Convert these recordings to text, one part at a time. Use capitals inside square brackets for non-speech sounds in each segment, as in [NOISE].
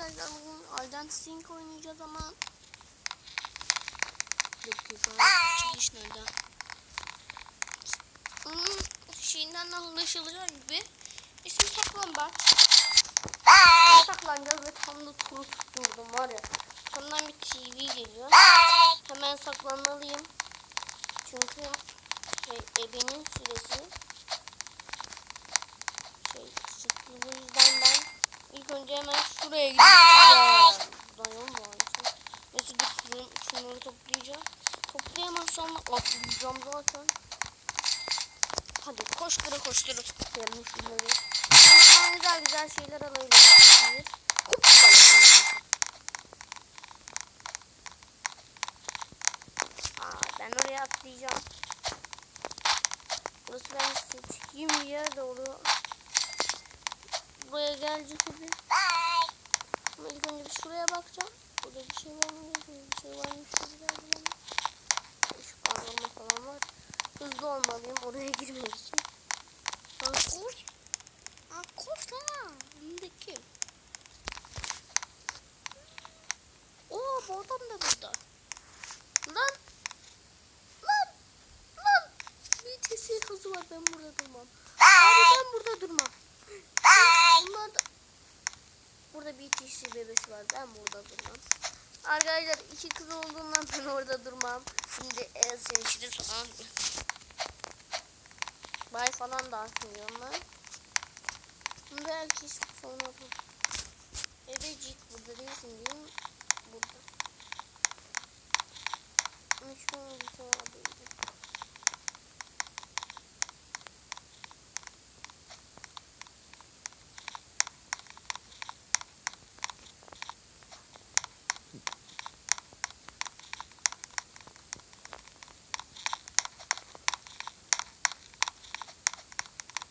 arkadaşlar bugün Alden Sync oynayacağız ama dakika çıkış nerede? Onun şeyinden anlaşılacağı gibi ismi saklambaç. Saklanacağız ve tam da turu tutturdum var ya. Sondan bir TV geliyor. Hemen saklanmalıyım. Çünkü şey, ebenin süresi şey. Bu yüzden ben ilk önce hemen şuraya gideceğim. Dayan var. Neyse dur şunu, şunları toplayacağım. Toplayamazsam atlayacağım zaten. Hadi koştura koştura toplayalım şunları. Buradan güzel güzel şeyler alabiliriz. Kup bakalım. Ben oraya atlayacağım. Burası ben seçtiğim bir yer doğru. Buraya gelecek gibi. Ama ilk önce bir şuraya bakacağım. Burada bir şey var mı? Bir şey varmış geldi bana. Işık kaldırma falan var. Hızlı olmalıyım oraya girmek için. Lan koş. Aa, koş lan. Önündeki. Oo bu adam da burada. Lan. Lan. Lan. Bir tesi hızı var ben burada durmam. Abi ben burada durmam. Bunlar da... Burada bir TC bebesi var ben burada durmam. Arkadaşlar iki kız olduğundan ben orada durmam. Şimdi el sevişiriz falan. Bay falan da atmıyorum ben. Belki sonra bu. Ebecik burada değilsin değil mi? Burada. Meşgul bir abiydi.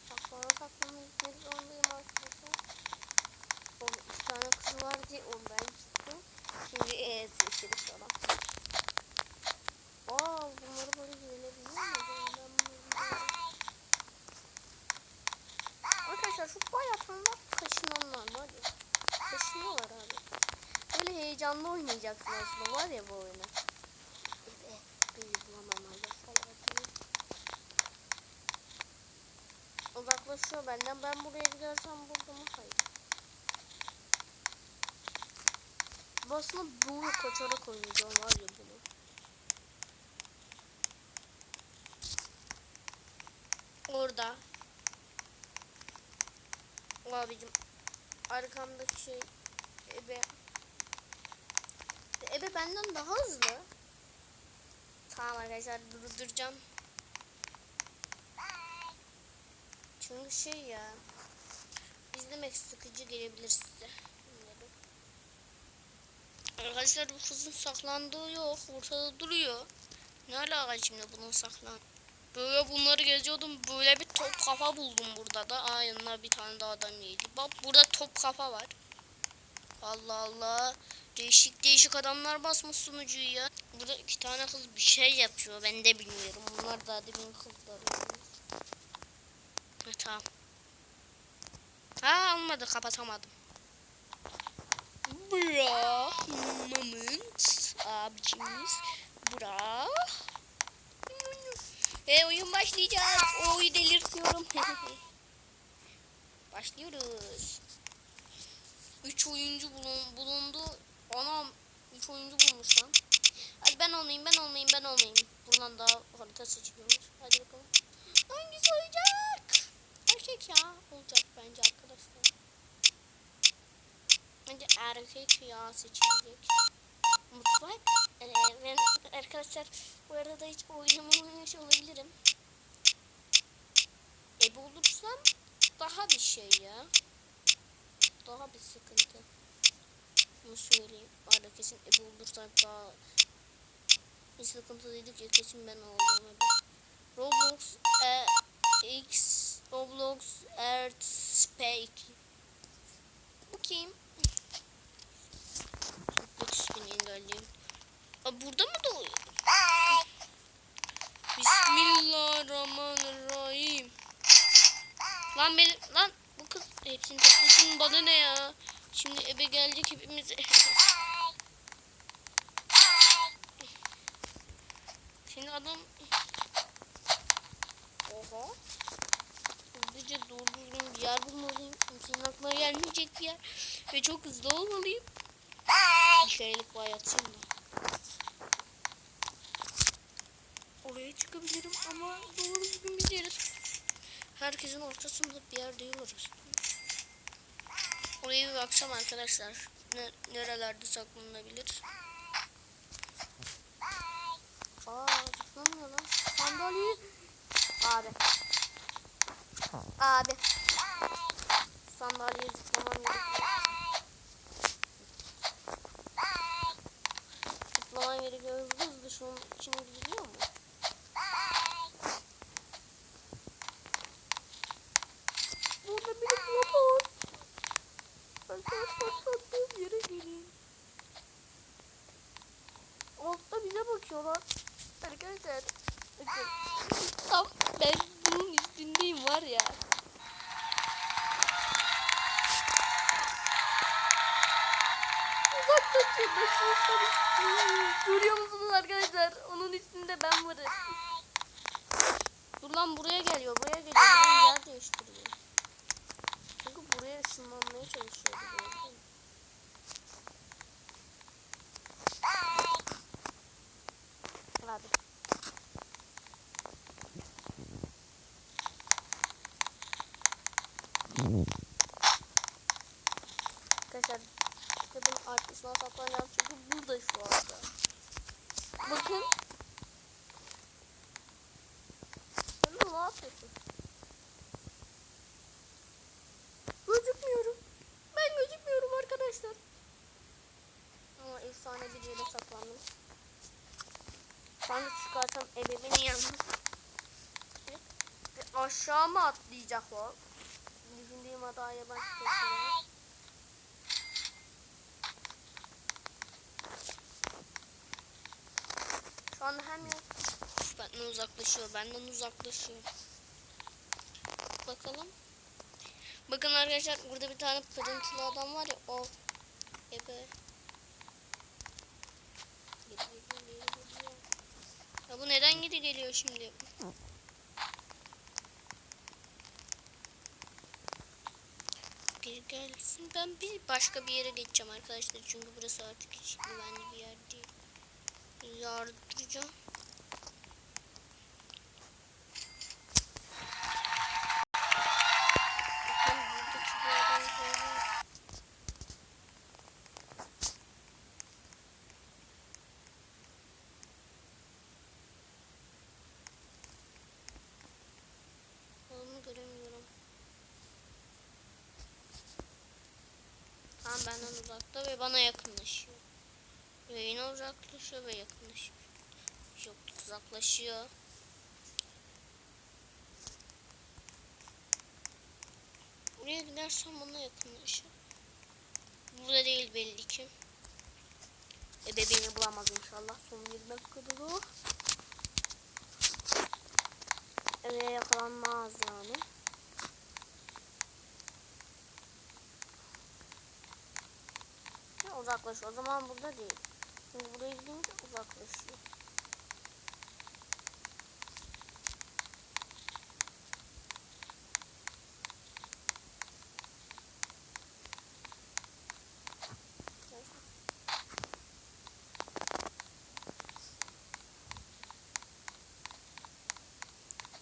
Saklana saklana gitmek zorundayım arkadaşlar. O iki tane diye ondan gittim. Şimdi evet seçeriz falan. Aa bunları böyle gelebiliyor mu? Arkadaşlar şu bayatımda kaşınanlar var ya. Kaşınıyorlar abi. Böyle heyecanlı oynayacaksın aslında var ya bu oyunu. Evet. Arkadaşlar. Uzaklaşıyor benden. Ben buraya gidersem burada mı? Hayır. Aslında bu kaçarak oynayacağım var ya bunu. Orada. Abicim. Arkamdaki şey. Ebe. Ebe benden daha hızlı. Tamam arkadaşlar durduracağım. Çünkü şey ya. izlemek sıkıcı gelebilir size. Arkadaşlar bu kızın saklandığı yok. Ortada duruyor. Ne alaka şimdi bunun saklan? Böyle bunları geziyordum. Böyle bir top kafa buldum burada da. Aa yanına bir tane daha adam yedi. Bak burada top kafa var. Allah Allah. Değişik değişik adamlar basmış sunucuyu ya. Burada iki tane kız bir şey yapıyor. Ben de bilmiyorum. Bunlar da demin kızları. Ha, tamam. Ha olmadı kapatamadım. Bra moment abicimiz. Bra. E oyun başlayacak. Oyu delirtiyorum. [LAUGHS] Başlıyoruz. 3 oyuncu bulun, bulundu. Anam 3 oyuncu bulmuş lan. Hadi ben olmayayım ben olmayayım ben olmayayım. Buradan daha harita seçiliyormuş. Hadi bakalım. Hangisi olacak? Erkek ya olacak bence arkadaşlar. Bence erkek ya seçilecek. Mutfak. Ee, ben arkadaşlar bu arada hiç oynamamış olabilirim. Ebe olursam daha bir şey ya. Daha bir sıkıntı. Bunu söyleyeyim. Arada kesin ebe olursam daha bir sıkıntı dedik ya kesin ben oldum. Roblox e, X Roblox Earth Spake. Bu kim? Roblox engelleyeyim. Aa, burada mı doğuyor? Bismillahirrahmanirrahim. Lan beni lan bu kız hepsini toplasın bana ne ya? Şimdi ebe gel gelecek hepimizi. Şimdi adam... Oha. Hızlıca doğru düzgün bir yer bulmalıyım. Kimsenin aklına gelmeyecek bir yer. Ve çok hızlı olmalıyım. Şeylik vay atayım da. Oraya çıkabilirim ama doğru düzgün bir yere Herkesin ortasında bir yer değil orası. Oraya bir baksam arkadaşlar. Ne, nerelerde saklanabilir? Aa zıplamıyor lan. Sandalye. Abi. Abi. Sandalyeye zıplamam gerekiyor. Şunun içine gidiliyor mu? Arkadaşlar kitabın arkasına saklanacağım çünkü burada şu anda. Bakın. Sen ne yapıyorsun? Gözükmüyorum. Ben gözükmüyorum arkadaşlar. Ama efsane bir yere saklandım. Ben de çıkarsam ebeveyn yalnız. Ve aşağı mı atlayacak o? Düşündüğüm hataya bak. Şu anda hem yok. Benden uzaklaşıyor. Benden uzaklaşıyor. Bakalım. Bakın arkadaşlar burada bir tane pırıntılı adam var ya o. Ebe. Ya bu neden geri geliyor şimdi? Geri gelsin. Ben bir başka bir yere geçeceğim arkadaşlar. Çünkü burası artık hiç güvenli bir yer değil. Onu göremiyorum. Tam benden uzakta ve bana yakınlaşıyor. Ve yine uzaklaşıyor ve yakınlaşıyor. Yok uzaklaşıyor. Buraya gidersem bana yakınlaşıyor. Burada değil belli ki. Ebeveyn'i bulamaz inşallah. Son bir dakikada da. Eve yakalanmaz yani. Ya uzaklaşıyor. O zaman burada değil. Çünkü buraya gidince uzaklaşıyor. Neyse.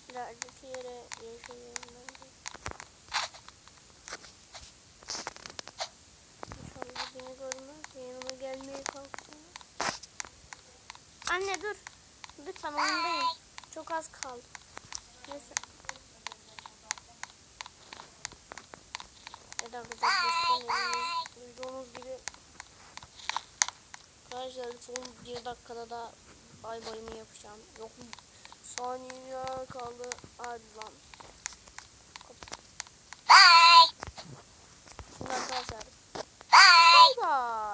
İlerideki yere az kaldı. Neyse. Evet arkadaşlar. Duyduğunuz gibi Arkadaşlar son bir dakikada da bay bayımı yapacağım. Yok saniyeler kaldı. Hadi lan.